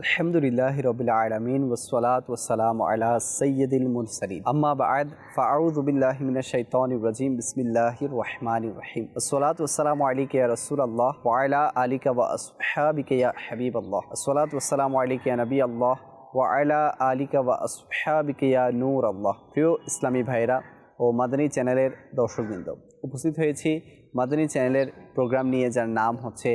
আলহামদুলিল্লাহ রবিল আলমিন ওসলাত ওসালাম আলা সৈয়দুল মুরসালিন। আম্মা বাদ ফাউদুবিল্লাহ মিনা শৈতান রাজিম, বিসমিল্লাহির রহমান রহিম। আসসালাত ওসালাম আলিকে রসুল আল্লাহ ওয়াইলা আলিকা ওয়া আসহাবিকে হাবিব আল্লাহ আসসালাত ওসালাম আলিকে নবী আল্লাহ ওয়াইলা আলিকা ওয়া আসহাবিকে নূর আল্লাহ প্রিয় ইসলামী ভাইরা ও মাদানী চ্যানেলের দর্শকবৃন্দ, উপস্থিত হয়েছি মাদানী চ্যানেলের প্রোগ্রাম নিয়ে, যার নাম হচ্ছে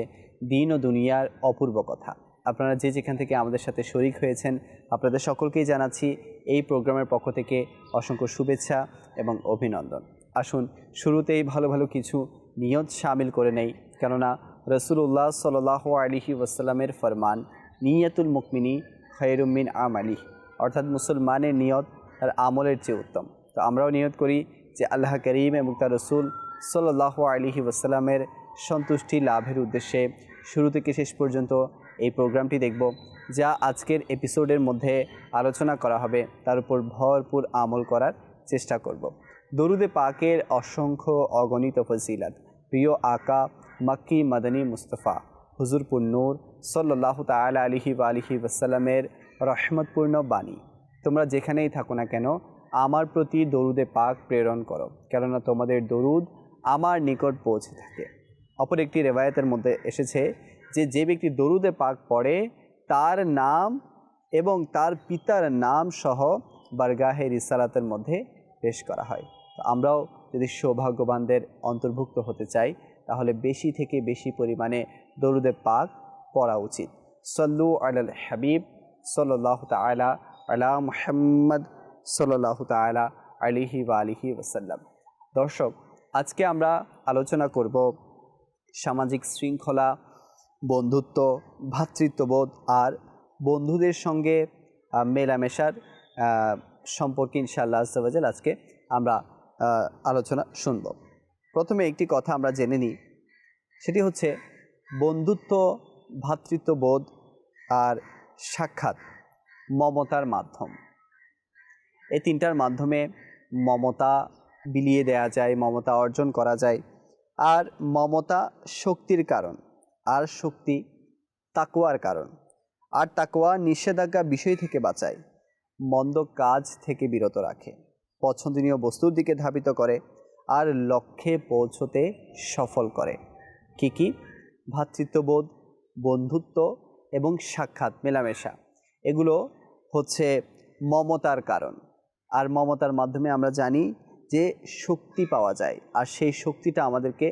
দিন ও দুনিয়ার অপূর্ব কথা। আপনারা যে যেখান থেকে আমাদের সাথে শরিক হয়েছেন, আপনাদের সকলকেই জানাচ্ছি এই প্রোগ্রামের পক্ষ থেকে অসংখ্য শুভেচ্ছা এবং অভিনন্দন। আসুন, শুরুতেই ভালো ভালো কিছু নিয়ত সামিল করে নেই, কেননা রসুল্লাহ সাল আলিহি ওয়াসাল্লামের ফরমান, নিয়তুল মুকমিনী খৈরুমিন আম আলী অর্থাৎ মুসলমানের নিয়ত তার আমলের চেয়ে উত্তম। তো আমরাও নিয়ত করি যে আল্লাহ করিম এবং তার রসুল সাল্লাহ আলিহি ওয়াসাল্লামের সন্তুষ্টি লাভের উদ্দেশ্যে শুরু থেকে শেষ পর্যন্ত এই প্রোগ্রামটি দেখব, যা আজকের এপিসোডের মধ্যে আলোচনা করা হবে। তার উপর ভরপুর আমল করার চেষ্টা করব। দরুদে পাকের অসংখ্য অগণিত ফজিলাত। প্রিয় আকা মাক্কি মাদানী মুস্তফা হুজুরপুর নূর সাল্লাহ তাল আলিহি বা আলিহি ওয়াসাল্লামের রহমতপূর্ণ বাণী। তোমরা যেখানেই থাকো না কেন, আমার প্রতি দরুদে পাক প্রেরণ করো, কেননা তোমাদের দরুদ আমার নিকট পৌঁছে থাকে। অপর একটি রেবায়তের মধ্যে এসেছে যে যে ব্যক্তি দরুদে পাক পড়ে, তার নাম এবং তার পিতার নাম সহ বারগাহে রিসালাতের মধ্যে পেশ করা হয়। তো আমরাও যদি সৌভাগ্যবানদের অন্তর্ভুক্ত হতে চাই, তাহলে বেশি থেকে বেশি পরিমাণে দরুদে পাক পড়া উচিত। সল্লু আল হাবিব সাল্লাহ তালা আলা মুহাম্মদ সাল্লাহ তালা আলিহি বা আলিহি ওসাল্লাম দর্শক, আজকে আমরা আলোচনা করব সামাজিক শৃঙ্খলা বন্ধুত্ব ভ্রাতৃত্ববোধ আর বন্ধুদের সঙ্গে মেলামেশার সম্পর্কে ইনশাআল্লাহ আজকে আজকে আমরা আলোচনা শুনব। প্রথমে একটি কথা আমরা জেনে নিই। সেটি হচ্ছে বন্ধুত্ব ভ্রাতৃত্ববোধ আর সাক্ষাৎ মমতার মাধ্যম। এই তিনটার মাধ্যমে মমতা বিলিয়ে দেয়া যায়, মমতা অর্জন করা যায়। আর মমতা শক্তির কারণ। আর শক্তি তাকুয়ার কারণ। আর তাকুয়া নিষেধাজ্ঞা বিষয় থেকে বাঁচায়, মন্দ কাজ থেকে বিরত রাখে, পছন্দনীয় বস্তুর দিকে ধাবিত করে, আর লক্ষ্যে পৌঁছতে সফল করে। কি কি? ভ্রাতৃত্ববোধ বন্ধুত্ব এবং সাক্ষাৎ, মেলামেশা। এগুলো হচ্ছে মমতার কারণ। আর মমতার মাধ্যমে আমরা জানি যে শক্তি পাওয়া যায়, আর সেই শক্তিটা আমাদেরকে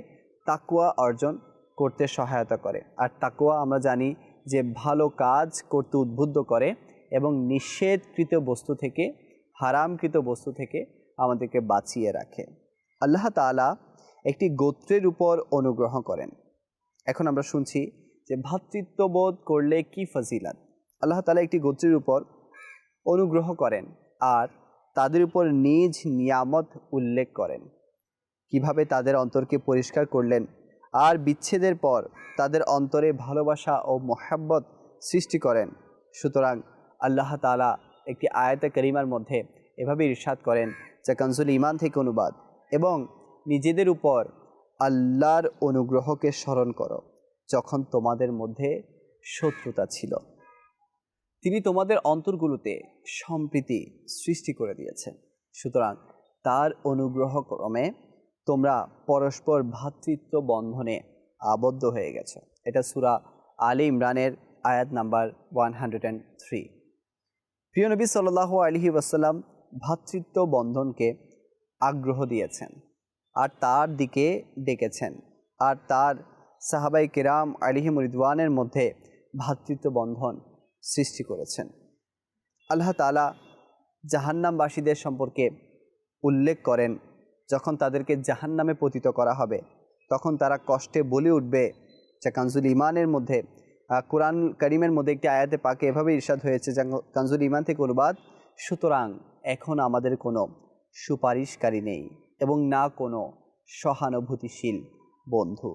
তাকুয়া অর্জন করতে সহায়তা করে। আর তাকুয়া আমরা জানি যে ভালো কাজ করতে উদ্বুদ্ধ করে এবং নিষেধকৃত বস্তু থেকে, হারামকৃত বস্তু থেকে আমাদেরকে বাঁচিয়ে রাখে। আল্লাহ তালা একটি গোত্রের উপর অনুগ্রহ করেন। এখন আমরা শুনছি যে ভ্রাতৃত্ববোধ করলে কি ফজিলাত? আল্লাহ তালা একটি গোত্রের উপর অনুগ্রহ করেন আর তাদের উপর নিজ নিয়ামত উল্লেখ করেন। কীভাবে তাদের অন্তরকে পরিষ্কার করলেন? আর বিচ্ছেদের পর তাদের অন্তরে ভালোবাসা ও মোহাব্বত সৃষ্টি করেন। সুতরাং আল্লাহ তালা একটি আয়াতে করিমার মধ্যে এভাবে ইরশাদ করেন, যা কনজুল ইমান থেকে অনুবাদ এবং নিজেদের উপর আল্লাহর অনুগ্রহকে স্মরণ করো, যখন তোমাদের মধ্যে শত্রুতা ছিল। তিনি তোমাদের অন্তরগুলোতে সম্প্রীতি সৃষ্টি করে দিয়েছেন। সুতরাং তার অনুগ্রহ ক্রমে তোমরা পরস্পর ভ্রাতৃত্ব বন্ধনে আবদ্ধ হয়ে গেছো। এটা সুরা আলী ইমরানের আয়াত number one hundred and three প্রিয় নবী সাল্লাহ আলহি ওয়াসাল্লাম ভ্রাতৃত্ব বন্ধনকে আগ্রহ দিয়েছেন, আর তার দিকে ডেকেছেন, আর তার সাহাবাই কেরাম আলিহি মরিদওয়ানের মধ্যে ভ্রাতৃত্ব বন্ধন সৃষ্টি করেছেন। আল্লাহ তালা জাহান্নামবাসীদের সম্পর্কে উল্লেখ করেন যখন তাদেরকে জাহান্নামে পতিত করা হবে, তখন তারা কষ্টে বলে উঠবে যা, কানজুল ইমানের মধ্যে কোরআন করিমের মধ্যে একটি আয়াতে পাকে এভাবে ইরশাদ হয়েছে যা, কানজুল ইমান থেকে অনুবাদ, সুতরাং এখন আমাদের কোনো সুপারিশকারী নেই এবং না কোনো সহানুভূতিশীল বন্ধু।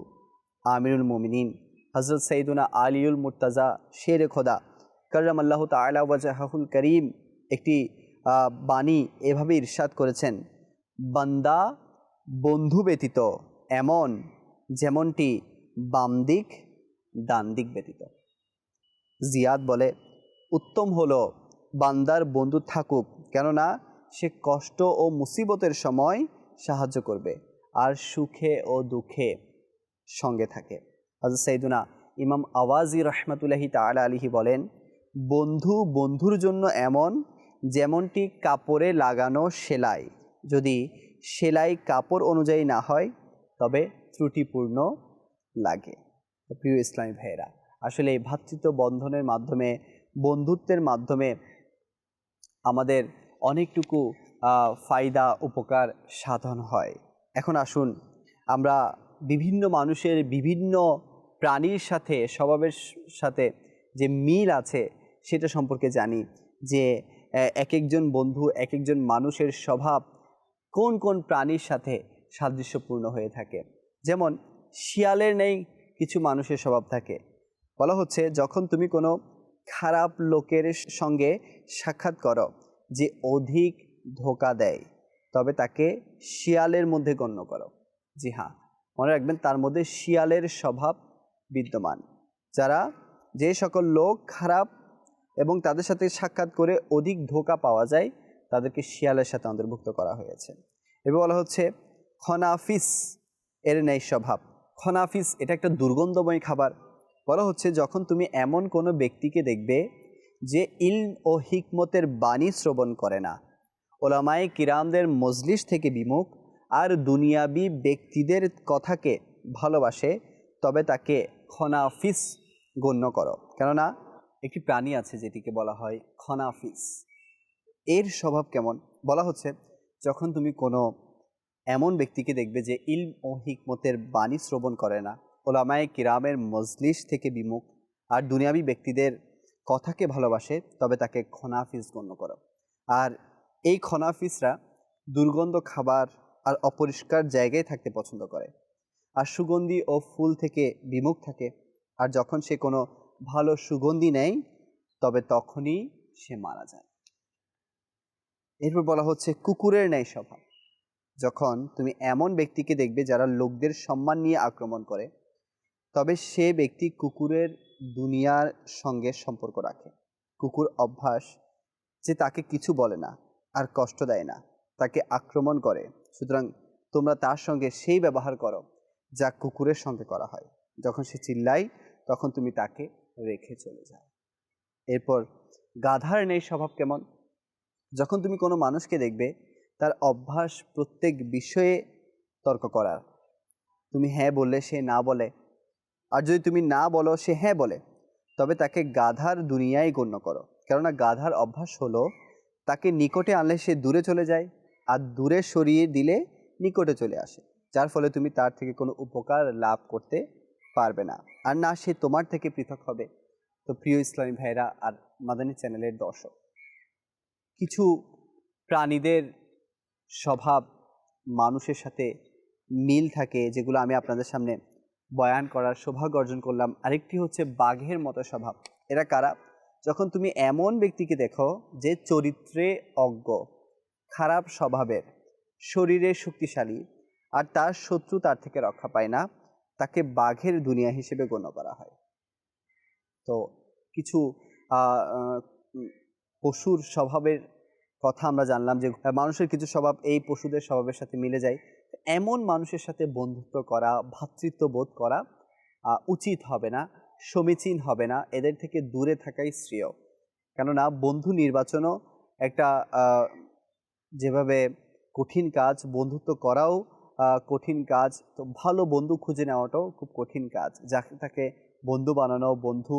আমিরুল মুমিনিন হজরত সঈদুনা আলিউল মুর্তাজা শের খোদা করম আল্লাহ তালা ওয়াজাহুল করিম একটি বাণী এভাবে ইরশাদ করেছেন বান্দা বন্ধু ব্যতীত, এমন যেমনটি বাম দিক, ডান দিক ব্যতীত। জিয়াদ বলে, উত্তম হলো বান্দার বন্ধু থাকুক, কেননা সে কষ্ট ও মুসিবতের সময় সাহায্য করবে আর সুখে ও দুঃখে সঙ্গে থাকে। হজরত সৈদুনা ইমাম আওয়াজি রহমতুল্লাহি তালা আলিহি বলেন, বন্ধু বন্ধুর জন্য এমন যেমনটি কাপড়ে লাগানো সেলাই যদি সেলাই কাপড় অনুযায়ী না হয়, তবে ত্রুটিপূর্ণ লাগে। প্রিয় ইসলামী ভাইয়েরা, আসলে এই ভ্রাতৃত্ব বন্ধনের মাধ্যমে, বন্ধুত্বের মাধ্যমে আমাদের অনেকটুকু ফায়দা, উপকার, সাধন হয়। এখন আসুন, আমরা বিভিন্ন মানুষের বিভিন্ন প্রাণীর সাথে, স্বভাবের সাথে যে মিল আছে, সেটা সম্পর্কে জানি যে এক একজন বন্ধু এক একজন মানুষের স্বভাব কোন কোন প্রাণীর সাথে সাদৃশ্যপূর্ণ হয়ে থাকে? যেমন, শিয়ালের নেই, কিছু মানুষের স্বভাব থাকে। বলা হচ্ছে, যখন তুমি কোনো খারাপ লোকের সঙ্গে সাক্ষাৎ করো, যে অধিক ধোকা দেয়, তবে তাকে শিয়ালের মধ্যে গণ্য করো। জি হ্যাঁ মনে রাখবেন, তার মধ্যে শিয়ালের স্বভাব বিদ্যমান। যারা যে সকল লোক খারাপ এবং তাদের সাথে সাক্ষাৎ করে অধিক ধোকা পাওয়া যায় তাদেরকে শিয়ালের সাথে অন্তর্ভুক্ত করা হয়েছে। এবার বলা হচ্ছে, খনাফিস এর ন্যায় স্বভাব। খনাফিস এটা একটা দুর্গন্ধময় খাবার। বলা হচ্ছে, যখন তুমি এমন কোনো ব্যক্তিকে দেখবে যে ইল ও হিকমতের বাণী শ্রবণ করে না। ওলামায়ে কিরামদের মজলিস থেকে বিমুখ আর দুনিয়াবি ব্যক্তিদের কথাকে ভালোবাসে, তবে তাকে খনাফিস গণ্য করো। কেননা, একটি প্রাণী আছে যেটিকে বলা হয় খনাফিস। এর স্বভাব কেমন? বলা হচ্ছে, যখন তুমি কোনো এমন ব্যক্তিকে দেখবে যে ইলম ও হিকমতের বাণী শ্রবণ করে না। ওলামায়ে কিরামের মজলিস থেকে বিমুখ। আর দুনিয়াবি ব্যক্তিদের কথাকে ভালোবাসে, তবে তাকে খনাফিস গণ্য করো। আর এই খনাফিসরা দুর্গন্ধ খাবার আর অপরিষ্কার জায়গায় থাকতে পছন্দ করে। আর সুগন্ধি ও ফুল থেকে বিমুখ থাকে। আর যখন সে কোনো ভালো সুগন্ধি নেয়, তবে তখনই সে মারা যায়। এরপর বলা হচ্ছে কুকুরের ন্যায় স্বভাব যখন তুমি এমন ব্যক্তিকে দেখবে যারা লোকদের সম্মান নিয়ে আক্রমণ করে, তবে সে ব্যক্তি কুকুরের দুনিয়ার সঙ্গে সম্পর্ক রাখে। কুকুর অভ্যাস যে তাকে কিছু বলে না আর কষ্ট দেয় না, তাকে আক্রমণ করে। সুতরাং তোমরা তার সঙ্গে সেই ব্যবহার করো যা কুকুরের সঙ্গে করা হয়। যখন সে চিল্লায়, তখন তুমি তাকে রেখে চলে যাও। এরপর গাধার নেই স্বভাব কেমন? যখন তুমি কোনো মানুষকে দেখবে, তার অভ্যাস প্রত্যেক বিষয়ে তর্ক করার। তুমি হ্যাঁ বললে, সে না বলে। আর যদি তুমি না বলো, সে হ্যাঁ বলে। তবে তাকে গাধার দুনিয়ায় গণ্য করো। কেননা গাধার অভ্যাস হলো, তাকে নিকটে আনলে সে দূরে চলে যায়, আর দূরে সরিয়ে দিলে নিকটে চলে আসে। যার ফলে তুমি তার থেকে কোনো উপকার লাভ করতে পারবে না। আর না, সে তোমার থেকে পৃথক হবে। তো প্রিয় ইসলামী ভাইরা আর মাদানী চ্যানেলের দর্শক কিছু প্রাণীদের স্বভাব মানুষের সাথে মিল থাকে, যেগুলো আমি আপনাদের সামনে বয়ান করার সৌভাগ্য অর্জন করলাম। আরেকটি হচ্ছে বাঘের মতো স্বভাব। এরা কারা? যখন তুমি এমন ব্যক্তিকে দেখো যে চরিত্রে অজ্ঞ, খারাপ স্বভাবের, শরীরে শক্তিশালী, আর তার শত্রু তার থেকে রক্ষা পায় না, তাকে বাঘের দুনিয়া হিসেবে গণ্য করা হয়। তো কিছু পশুর স্বভাবের কথা আমরা জানলাম যে মানুষের কিছু স্বভাব এই পশুদের স্বভাবের সাথে মিলে যায়। এমন মানুষের সাথে বন্ধুত্ব করা ভ্রাতৃত্ব বোধ করা উচিত হবে না, সমীচীন হবে না, এদের থেকে দূরে থাকাই শ্রেয়। কেননা বন্ধু নির্বাচনও একটা যেভাবে কঠিন কাজ, বন্ধুত্ব করাও কঠিন কাজ, তো ভালো বন্ধু খুঁজে নেওয়াটাও খুব কঠিন কাজ। যাকে তাকে বন্ধু বানানো, বন্ধু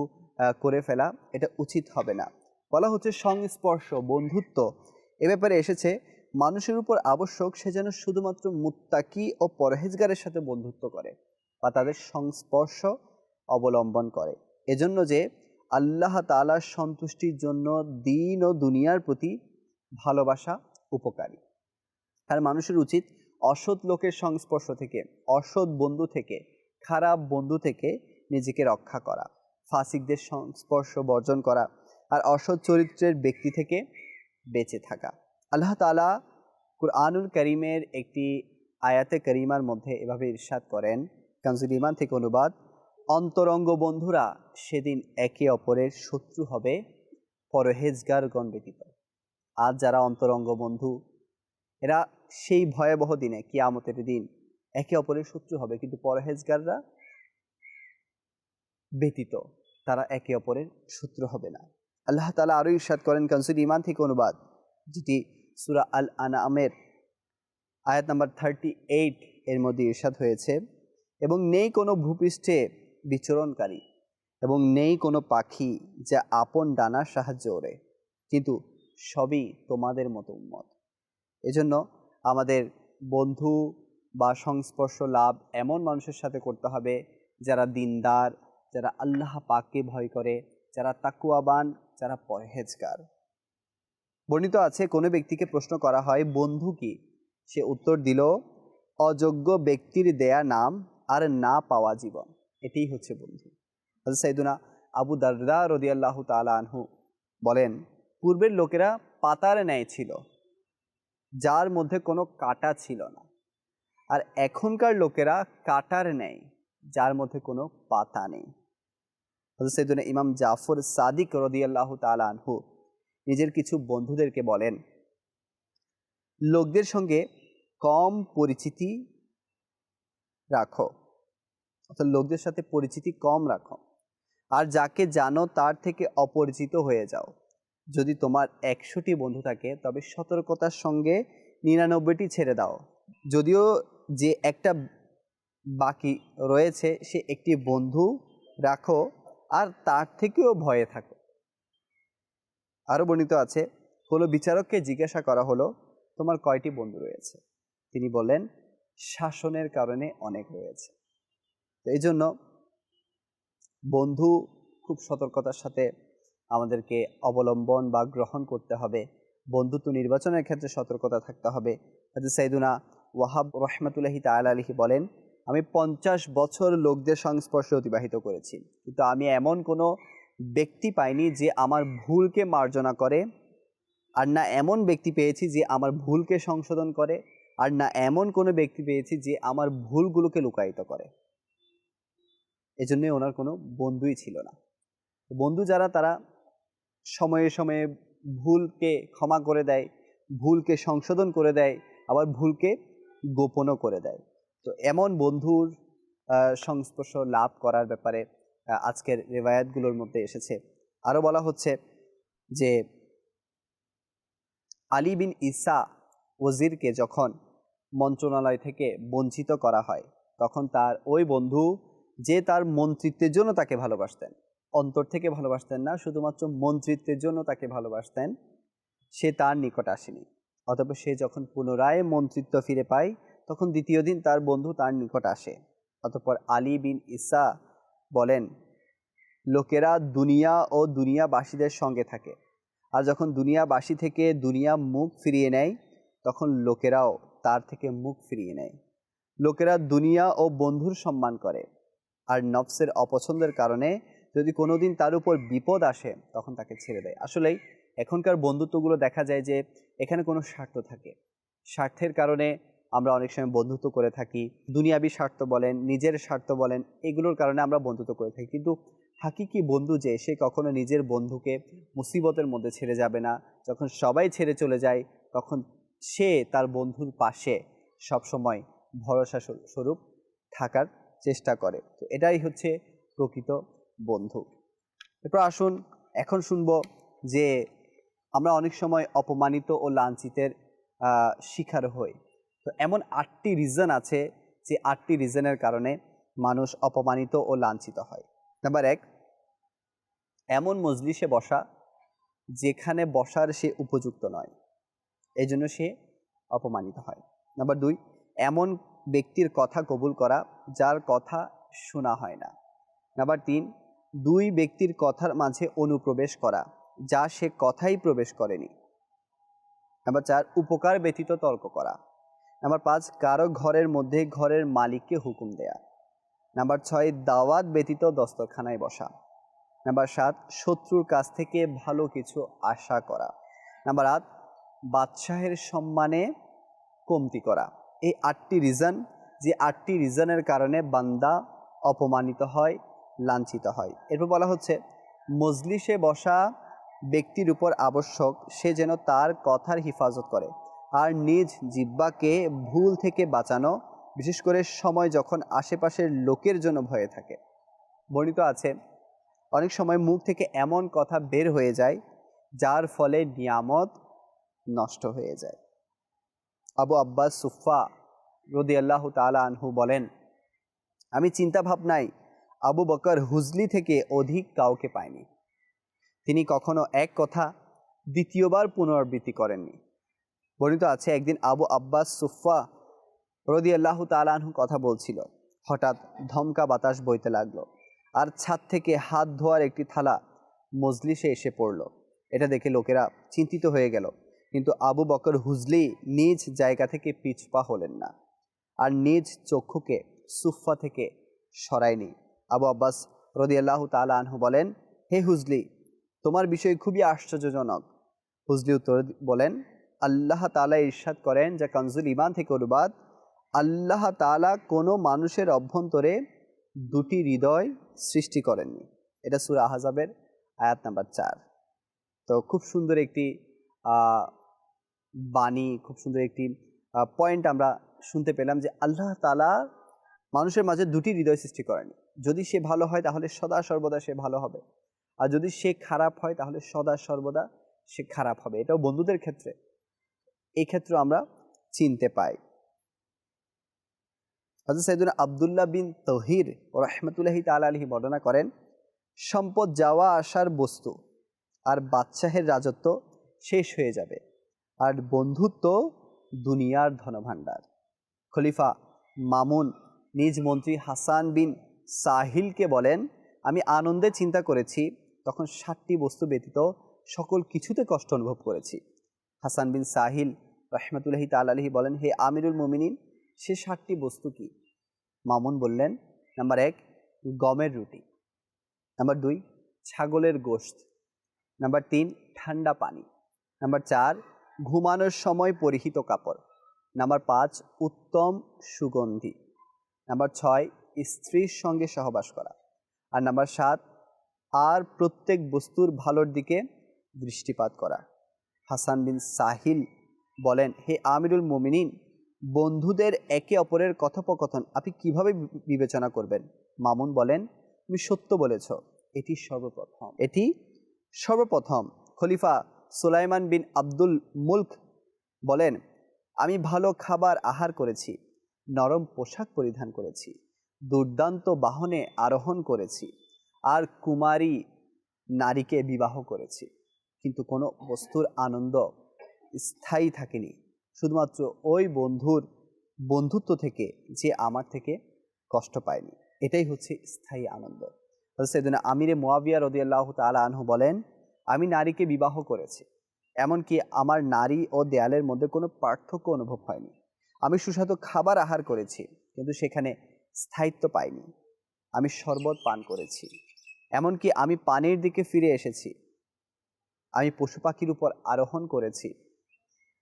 করে ফেলা, এটা উচিত হবে না। বলা হচ্ছে সংস্পর্শ, বন্ধুত্ব। এ ব্যাপারে এসেছে, মানুষের উপর আবশ্যক সে যেন শুধুমাত্র মুত্তাকি ও পরহেজগারের সাথে বন্ধুত্ব করে বা তাদের সংস্পর্শ অবলম্বন করে। এজন্য যে আল্লাহ তালার সন্তুষ্টির জন্য দিন ও দুনিয়ার প্রতি ভালোবাসা উপকারী। আর মানুষের উচিত অসৎ লোকের সংস্পর্শ থেকে, অসৎ বন্ধু থেকে, খারাপ বন্ধু থেকে নিজেকে রক্ষা করা, ফাসিকদের সংস্পর্শ বর্জন করা আর অসৎ চরিত্রের ব্যক্তি থেকে বেঁচে থাকা। আল্লাহ তালা কুরআনুল করিমের একটি আয়াতে করিমার মধ্যে এভাবে ইরশাদ করেন, কানজুল ইমান থেকে অনুবাদ, অন্তরঙ্গ বন্ধুরা সেদিন একে অপরের শত্রু হবে পরহেজগারগণ ব্যতীত। আজ যারা অন্তরঙ্গ বন্ধু, এরা সেই ভয়াবহ দিনে, কিয়ামতের দিন একে অপরের শত্রু হবে, কিন্তু পরহেজগাররা ব্যতীত তারা একে অপরের শত্রু হবে না। আল্লাহ তালা আরও ইরশাদ করেন কনসুল ইমান থেকে অনুবাদ যেটি সুরা আল আনামের আয়াত নাম্বার থার্টি এইট এর মধ্যে ইরশাদ হয়েছে। এবং নেই কোনো ভূপৃষ্ঠে বিচরণকারী এবং নেই কোনো পাখি যা আপন ডানার সাহায্য ওড়ে। কিন্তু সবই তোমাদের মতো উন্মত এজন্য আমাদের বন্ধু বা সংস্পর্শ লাভ এমন মানুষের সাথে করতে হবে যারা দিনদার, যারা আল্লাহ পাককে ভয় করে, যারা তাকুয়াবান যারা পরহেজগার। বর্ণিত আছে, কোনো ব্যক্তিকে প্রশ্ন করা হয়, বন্ধু কি? সে উত্তর দিল, অযোগ্য ব্যক্তির দেয়া নাম আর না পাওয়া জীবন। এটাই হচ্ছে বন্ধু। সাইদুনা আবু দারদা রদিয়াল্লাহ আনহু বলেন, পূর্বের লোকেরা পাতার ন্যায় ছিল, যার মধ্যে কোনো কাটা ছিল না। আর এখনকার লোকেরা কাটার ন্যায়, যার মধ্যে কোনো পাতা নেই। হজরত সৈদুনা ইমাম জাফর সাদিক রদিয়াল্লাহ তালা আনহু নিজের কিছু বন্ধুদেরকে বলেন, লোকদের সঙ্গে কম পরিচিতি রাখো, অর্থাৎ লোকদের সাথে পরিচিতি কম রাখো। আর যাকে জানো তার থেকে অপরিচিত হয়ে যাও। যদি তোমার একশোটি বন্ধু থাকে, তবে সতর্কতার সঙ্গে নিরানব্বইটি ছেড়ে দাও। যদিও যে একটা বাকি রয়েছে, সে একটি বন্ধু রাখো আর তার থেকেও ভয়ে থাকো। আরও বর্ণিত আছে কোনো বিচারককে জিজ্ঞাসা করা হলো, তোমার কয়টি বন্ধু রয়েছে? তিনি বললেন, শাসনের কারণে অনেক রয়েছে। তো এই জন্য বন্ধু খুব সতর্কতার সাথে আমাদেরকে অবলম্বন বা গ্রহণ করতে হবে। বন্ধুত্ব নির্বাচনের ক্ষেত্রে সতর্কতা থাকতে হবে। সাইদুনা ওয়াহাব রহমতুল্লাহি তাল আলহি বলেন আমি পঞ্চাশ বছর লোকদের সংস্পর্শে অতিবাহিত করেছি। কিন্তু আমি এমন কোনো ব্যক্তি পাইনি যে আমার ভুলকে মার্জনা করে, আর না এমন ব্যক্তি পেয়েছি যে আমার ভুলকে সংশোধন করে, আর না এমন কোনো ব্যক্তি পেয়েছি যে আমার ভুলগুলোকে লুকায়িত করে। এজন্যই ওনার কোনো বন্ধুই ছিল না। বন্ধু যারা, তারা সময়ে সময়ে ভুলকে ক্ষমা করে দেয়, ভুলকে সংশোধন করে দেয়, আবার ভুলকে গোপনও করে দেয়। তো এমন বন্ধুর সংস্পর্শ লাভ করার ব্যাপারে আজকের রেবায়াতগুলোর মধ্যে এসেছে। আরও বলা হচ্ছে যে, আলী বিন ইসা ওজিরকে যখন মন্ত্রণালয় থেকে বঞ্চিত করা হয়, তখন তার ওই বন্ধু যে তার মন্ত্রিত্বের জন্য তাকে ভালোবাসতেন, অন্তর থেকে ভালোবাসতেন না, শুধুমাত্র মন্ত্রিত্বের জন্য তাকে ভালোবাসতেন, সে তার নিকট আসেনি। অতপর সে যখন পুনরায় মন্ত্রিত্ব ফিরে পায় তখন দ্বিতীয় দিন তার বন্ধু তার নিকট আসে। অতপর আলী বিন ইসা বলেন, লোকেরা দুনিয়া ও দুনিয়াবাসীদের সঙ্গে থাকে। আর যখন দুনিয়াবাসী থেকে দুনিয়া মুখ ফিরিয়ে নেয়, তখন লোকেরাও তার থেকে মুখ ফিরিয়ে নেয়। লোকেরা দুনিয়া ও বন্ধুর সম্মান করে। আর নফসের অপছন্দের কারণে যদি কোনোদিন তার উপর বিপদ আসে, তখন তাকে ছেড়ে দেয়। আসলেই এখনকার বন্ধুত্বগুলো দেখা যায় যে, এখানে কোনো স্বার্থ থাকে। স্বার্থের কারণে আমরা অনেক সময় বন্ধুত্ব করে থাকি, দুনিয়াবি স্বার্থ বলেন, নিজের স্বার্থ বলেন, এগুলোর কারণে আমরা বন্ধুত্ব করে থাকি। কিন্তু হাকিকি বন্ধু যে, সে কখনো নিজের বন্ধুকে মুসিবতের মধ্যে ছেড়ে যাবে না। যখন সবাই ছেড়ে চলে যায়, তখন সে তার বন্ধুর পাশে সবসময় ভরসা স্বরূপ থাকার চেষ্টা করে। তো এটাই হচ্ছে প্রকৃত বন্ধু। এরপর আসুন, এখন শুনব যে আমরা অনেক সময় অপমানিত ও লাঞ্ছিতের শিকার হই। তো এমন আটটি রিজন আছে যে আটটি রিজনের কারণে মানুষ অপমানিত ও লাঞ্ছিত হয়। নাম্বার এক, এমন মজলিসে বসা যেখানে বসার সে উপযুক্ত নয় এই জন্য সে অপমানিত হয়। নাম্বার দুই, এমন ব্যক্তির কথা কবুল করা যার কথা শোনা হয় না। নাম্বার তিন, দুই ব্যক্তির কথার মাঝে অনুপ্রবেশ করা যা সে কথাই প্রবেশ করেনি। নাম্বার চার, উপকার ব্যতীত তর্ক করা। নাম্বার পাঁচ, কারও ঘরের মধ্যে ঘরের মালিককে হুকুম দেয়া। নাম্বার ছয়, দাওয়াত ব্যতীত দস্তখানায় বসা। নাম্বার সাত, শত্রুর কাছ থেকে ভালো কিছু আশা করা। নাম্বার আট, বাদশাহের সম্মানে কমতি করা। এই আটটি রিজন যে আটটি রিজনের কারণে বান্দা অপমানিত হয়, লাঞ্ছিত হয়। এরপর বলা হচ্ছে, মজলিসে বসা ব্যক্তির উপর আবশ্যক, সে যেন তার কথার হেফাজত করে। আর নিজ জিব্বাকে ভুল থেকে বাঁচানো, বিশেষ করে সময় যখন আশেপাশের লোকের জন্য ভয়ে থাকে। বর্ণিত আছে, অনেক সময় মুখ থেকে এমন কথা বের হয়ে যায়, যার ফলে নিয়ামত নষ্ট হয়ে যায়। আবু আব্বাস সুফা রদি আল্লাহ তালা আনহু বলেন, আমি চিন্তা ভাবনায় আবু বকর হুজলি থেকে অধিক কাউকে পাইনি। তিনি কখনো এক কথা দ্বিতীয়বার পুনরাবৃত্তি করেননি। বর্ণিত আছে, একদিন আবু আব্বাস সুফা রদি আল্লাহ তালানহু কথা বলছিল। হঠাৎ ধমকা বাতাস বইতে লাগল। আর ছাদ থেকে হাত ধোয়ার একটি থালা মজলিসে এসে পড়ল। এটা দেখে লোকেরা চিন্তিত হয়ে গেল। কিন্তু আবু বকর হুজলি নিজ জায়গা থেকে পিছপা হলেন না। আর নিজ চক্ষুকে সুফা থেকে সরায়নি। আবু আব্বাস রদিয়াল্লাহ তালা আনহু বলেন, হে হুজলি, তোমার বিষয় খুবই আশ্চর্যজনক। হুজলি উত্তর বলেন আল্লাহ তালা ইরশাদ করেন, যা কনজুল ইমান থেকে অনুবাদ, আল্লাহ তালা কোনো মানুষের অভ্যন্তরে দুটি হৃদয় সৃষ্টি করেননি। এটা সুরা আহজাবের আয়াত নাম্বার চার। তো খুব সুন্দর একটি বাণী, খুব সুন্দর একটি পয়েন্ট আমরা শুনতে পেলাম যে আল্লাহ তালা মানুষের মাঝে দুটি হৃদয় সৃষ্টি করেনি যদি সে ভালো হয় তাহলে সদা সর্বদা সে ভালো হবে। আর যদি সে খারাপ হয় তাহলে সদা সর্বদা সে খারাপ হবে। এটাও বন্ধুদের ক্ষেত্রে। এই ক্ষেত্রে আমরা চিনতে পাই। হজরত সাইদুল আবদুল্লাহ বিন তহির রহমতুল্লাহি তাল আলহি বর্ণনা করেন, সম্পদ যাওয়া আসার বস্তু আর বাদশাহের রাজত্ব শেষ হয়ে যাবে। আর বন্ধুত্ব দুনিয়ার ধনভাণ্ডার। খলিফা মামুন নিজ মন্ত্রী হাসান বিন সাহিলকে বলেন, আমি আনন্দে চিন্তা করেছি, তখন ষাটটি বস্তু ব্যতীত সকল কিছুতে কষ্ট অনুভব করেছি। হাসান বিন সাহিল রহমতুল্লাহি তাল আলহি বলেন, হে আমিরুল মুমিনিন, সে ষাটটি বস্তু কি? মামুন বললেন, নাম্বার এক, গমের রুটি। নাম্বার দুই, ছাগলের গোশত। নাম্বার তিন, ঠান্ডা পানি। নাম্বার চার, ঘুমানোর সময় পরিহিত কাপড়। নাম্বার পাঁচ, উত্তম সুগন্ধি। নাম্বার ছয়, স্ত্রীর সঙ্গে সহবাস করা। আর নাম্বার সাত, আর প্রত্যেক বস্তুর ভালোর দিকে দৃষ্টিপাত করা। হাসান বিন সাহিল বলেন, হে আমিরুল মোমিনিন, বন্ধুদের একে অপরের কথোপকথন আপনি কীভাবে বিবেচনা করবেন? মামুন বলেন, তুমি সত্য বলেছ, এটি সর্বপ্রথম। এটি সর্বপ্রথম। খলিফা সুলাইমান বিন আব্দুল মুলক বলেন, আমি ভালো খাবার আহার করেছি, নরম পোশাক পরিধান করেছি, দুর্দান্ত বাহনে আরোহণ করেছি, আর কুমারী নারীকে বিবাহ করেছি। কিন্তু কোনো বস্তুর আনন্দ স্থায়ী থাকেনি। শুধুমাত্র ওই বন্ধুর বন্ধুত্ব থেকে যে আমার থেকে কষ্ট পায়নি। এটাই হচ্ছে স্থায়ী আনন্দ। সেদিন আমিরে মোয়াবিয়া রদিয়াল্লাহ তালা আনহু বলেন, আমি নারীকে বিবাহ করেছি, এমনকি আমার নারী ও দেয়ালের মধ্যে কোনো পার্থক্য অনুভব হয়নি। আমি সুস্বাদু খাবার আহার করেছি, কিন্তু সেখানে স্থায়িত্ব পাইনি। আমি শরবত পান করেছি, এমনকি আমি পানির দিকে ফিরে এসেছি। আমি পশু পাখির উপর আরোহণ করেছি।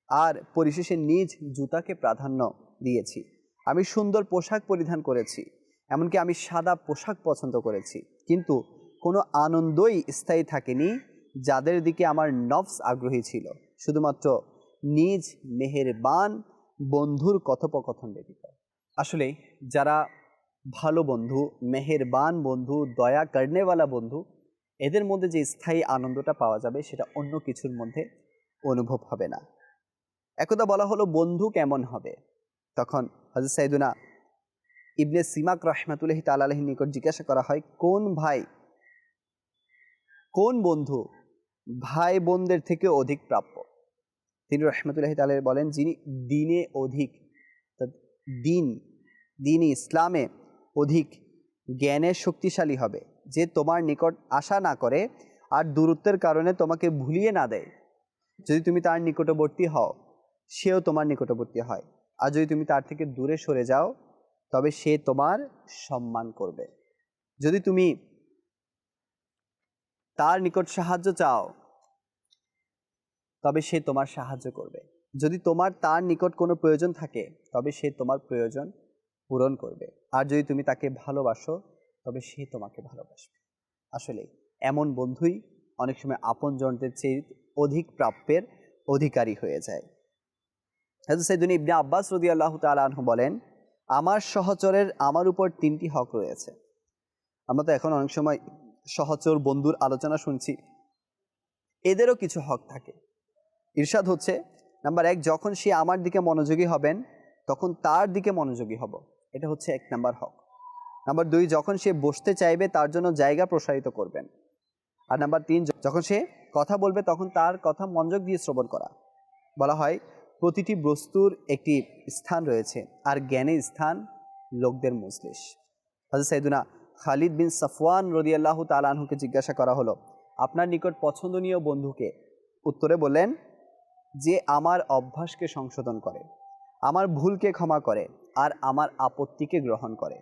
আর পরিশেষে নিজ জুতাকে প্রাধান্য দিয়েছি। আমি সুন্দর পোশাক পরিধান করেছি, এমনকি আমি সাদা পোশাক পছন্দ করেছি। কিন্তু কোনো আনন্দই স্থায়ী থাকেনি, যাদের দিকে আমার নফস আগ্রহী ছিল। শুধুমাত্র নিজ মেহেরবান বন্ধুর কথোপকথন ব্যতীত। আসলে যারা ভালো বন্ধু, মেহেরবান বন্ধু, দয়া কর্নেওয়ালা বন্ধু এদের মধ্যে যে স্থায়ী আনন্দটা পাওয়া যাবে, সেটা অন্য কিছুর মধ্যে অনুভব হবে না। একদা বলা হলো, বন্ধু কেমন হবে? তখন হজরত সাইদুনা ইবনে সিমাক রহমাতুল্লাহি তালাহি নিকট জিজ্ঞাসা করা হয়, কোন ভাই, কোন বন্ধু ভাই বোনদের থেকে অধিক প্রাপ্য? তিনি রহমতুল্লাহি তালাহ বলেন, যিনি দিনে অধিক দিন দিন ইসলামে অধিক জ্ঞানে শক্তিশালী হবে। যে তোমার নিকট আশা না করে আর দূরত্বের কারণে তোমাকে ভুলিয়ে না দেয়। যদি তুমি তার নিকটবর্তী হও, সেও তোমার নিকটবর্তী হয়। আর যদি তুমি তার থেকে দূরে সরে যাও, তবে সে তোমার সম্মান করবে। যদি তুমি তার নিকট সাহায্য চাও, তবে সে তোমার সাহায্য করবে। যদি তোমার তার নিকট কোনো প্রয়োজন থাকে, তবে সে তোমার প্রয়োজন পূরণ করবে। আর যদি তুমি তাকে ভালোবাসো তবে সে তোমাকে ভালোবাসবে। আসলে এমন বন্ধুই অনেক সময় আপনজনদের চেয়ে অধিক প্রাপ্যের অধিকারী হয়ে যায়। হাজর সৈদুল ইবনে আব্বাস রদি আল্লাহ তালু বলেন, আমার সহচরের আমার উপর তিনটি হক রয়েছে। আমরা তো এখন অনেক সময় সহচর বন্ধুর আলোচনা শুনছি। এদেরও কিছু হক থাকে। ঈর্ষাদ হচ্ছে, নাম্বার এক, যখন সে আমার দিকে মনোযোগী হবেন, তখন তার দিকে মনোযোগী হব। এটা হচ্ছে এক নাম্বার হক। নাম্বার দুই, যখন সে বসতে চাইবে, তার জন্য জায়গা প্রসারিত করবেন। আর নাম্বার তিন যখন সে কথা বলবে, তখন তার কথা মনোযোগ দিয়ে শ্রবণ করা। বলা হয়, প্রতিটি বস্তুর একটি স্থান রয়েছে, আর জ্ঞানের স্থান লোকদের মজলিস। হাজর সাইদুনা খালিদ বিন সাফওয়ান রদিয়াল্লাহ তালাহুকে জিজ্ঞাসা করা হলো, আপনার নিকট পছন্দনীয় বন্ধুকে? উত্তরে বললেন, যে আমার অভ্যাসকে সংশোধন করে, আমার ভুলকে ক্ষমা করে, আর আমার আপত্তিকে গ্রহণ করে।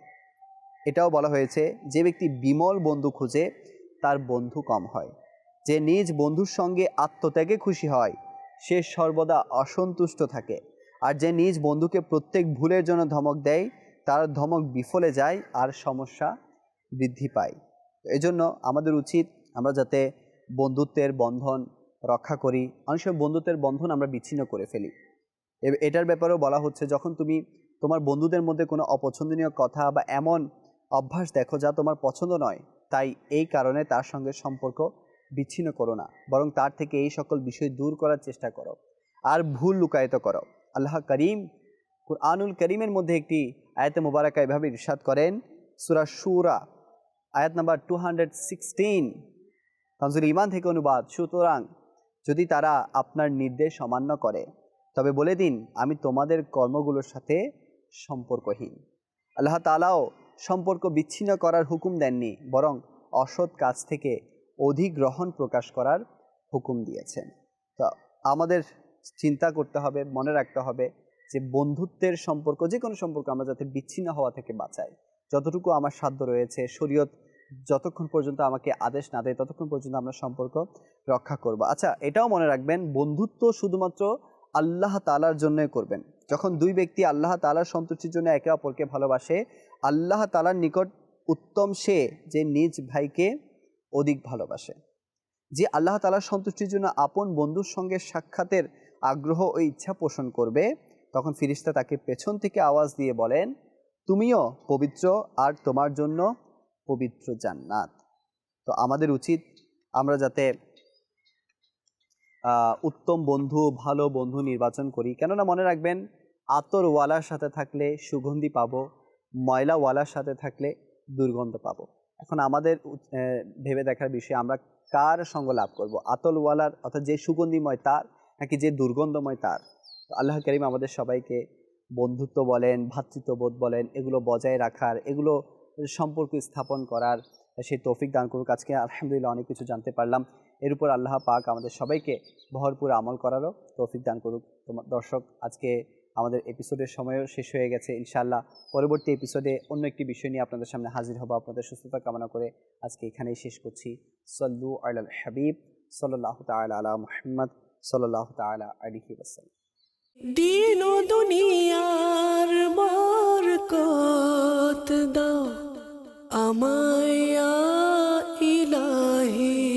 এটাও বলা হয়েছে, যে ব্যক্তি বিমল বন্ধু খুঁজে, তার বন্ধু কম হয়। যে নিজ বন্ধুর সঙ্গে আত্মত্যাগে খুশি হয়, সে সর্বদা অসন্তুষ্ট থাকে। আর যে নিজ বন্ধুকে প্রত্যেক ভুলের জন্য ধমক দেয়, তার ধমক বিফলে যায় আর সমস্যা বৃদ্ধি পায়। এই জন্য আমাদের উচিত আমরা যাতে বন্ধুত্বের বন্ধন রক্ষা করি। অনেক সময় বন্ধুত্বের বন্ধন আমরা বিচ্ছিন্ন করে ফেলি। এটার ব্যাপারেও বলা হচ্ছে, যখন তুমি তোমার বন্ধুদের মধ্যে কোনো অপছন্দনীয় কথা বা এমন অভ্যাস দেখো যা তোমার পছন্দ নয়। তাই এই কারণে তার সঙ্গে সম্পর্ক বিচ্ছিন্ন করো না, বরং তার থেকে এই সকল বিষয় দূর করার চেষ্টা করো আর ভুল লুকায়িত করো। আল্লাহ করিম কুরআনুল করিমের মধ্যে একটি আয়াতে মোবারকা এভাবে ইরশাদ করেন, সুরা সুরা আয়াত number two hundred sixteen Kanzul Iman থেকে অনুবাদ, সুতরাং যদি তারা আপনার নির্দেশ অমান্য করে, তবে বলে দিন, আমি তোমাদের কর্মগুলোর সাথে সম্পর্কহীন। আল্লাহ তালাও সম্পর্ক বিচ্ছিন্ন করার হুকুম দেননি, বরং অসৎ কাজ থেকে অধিগ্রহণ প্রকাশ করার হুকুম দিয়েছেন। তো আমাদের চিন্তা করতে হবে, মনে রাখতে হবে যে বন্ধুত্বের সম্পর্ক যে কোনো সম্পর্ক আমরা যাতে বিচ্ছিন্ন হওয়া থেকে বাঁচাই। যতটুকু আমার সাধ্য রয়েছে, শরীয়ত যতক্ষণ পর্যন্ত আমাকে আদেশ না দেয়, ততক্ষণ পর্যন্ত আমরা সম্পর্ক রক্ষা করব। আচ্ছা এটাও মনে রাখবেন, বন্ধুত্ব শুধুমাত্র আল্লাহ তালার জন্যই করবেন। যখন দুই ব্যক্তি আল্লাহ তালার সন্তুষ্টির জন্য একে অপরকে ভালোবাসে আল্লাহ তালার নিকট উত্তম সে যে নিজ ভাইকে অধিক ভালোবাসে। যে আল্লাহ তালার সন্তুষ্টির জন্য আপন বন্ধুর সঙ্গে সাক্ষাতের আগ্রহ ও ইচ্ছা পোষণ করবে, তখন ফিরিস্তা তাকে পেছন থেকে আওয়াজ দিয়ে বলেন, তুমিও পবিত্র আর তোমার জন্য পবিত্র জান্নাত। তো আমাদের উচিত আমরা যাতে উত্তম বন্ধু, ভালো বন্ধু নির্বাচন করি। কেননা মনে রাখবেন, আতরওয়ালার সাথে থাকলে সুগন্ধি পাবো ময়লাওয়ালার সাথে থাকলে দুর্গন্ধ পাবো। এখন আমাদের ভেবে দেখার বিষয়, আমরা কার সঙ্গ লাভ করব? আতলওয়ালার, অর্থাৎ যে সুগন্ধিময় তার, নাকি যে দুর্গন্ধময় তার? আল্লাহ করিম আমাদের সবাইকে বন্ধুত্ব বলেন ভ্রাতৃত্ববোধ বলেন, এগুলো বজায় রাখার, এগুলো সম্পর্ক স্থাপন করার সেই তৌফিক দান করুক। আজকে আলহামদুলিল্লাহ অনেক কিছু জানতে পারলাম। এর উপর আল্লাহ পাক আমাদের সবাইকে ভরপুর আমল করারও তৌফিক দান করুক। তোমার দর্শক, আজকে আমাদের এপিসোডের সময়ও শেষ হয়ে গেছে, ইনশাআল্লাহ। পরবর্তী এপিসোডে অন্য একটি বিষয় নিয়ে আপনাদের সামনে হাজির হব। আপনাদের সুস্থতা কামনা করে আজকে এখানেই শেষ করছি। সল্লু আল হাবিব সাল্লাহ তালা আলা মুহাম্মদ সাল্লাহ তালা আলিহি ওসাল্লাম দিন দুনিয়ার বরকত দাও আমায় ইলাহি।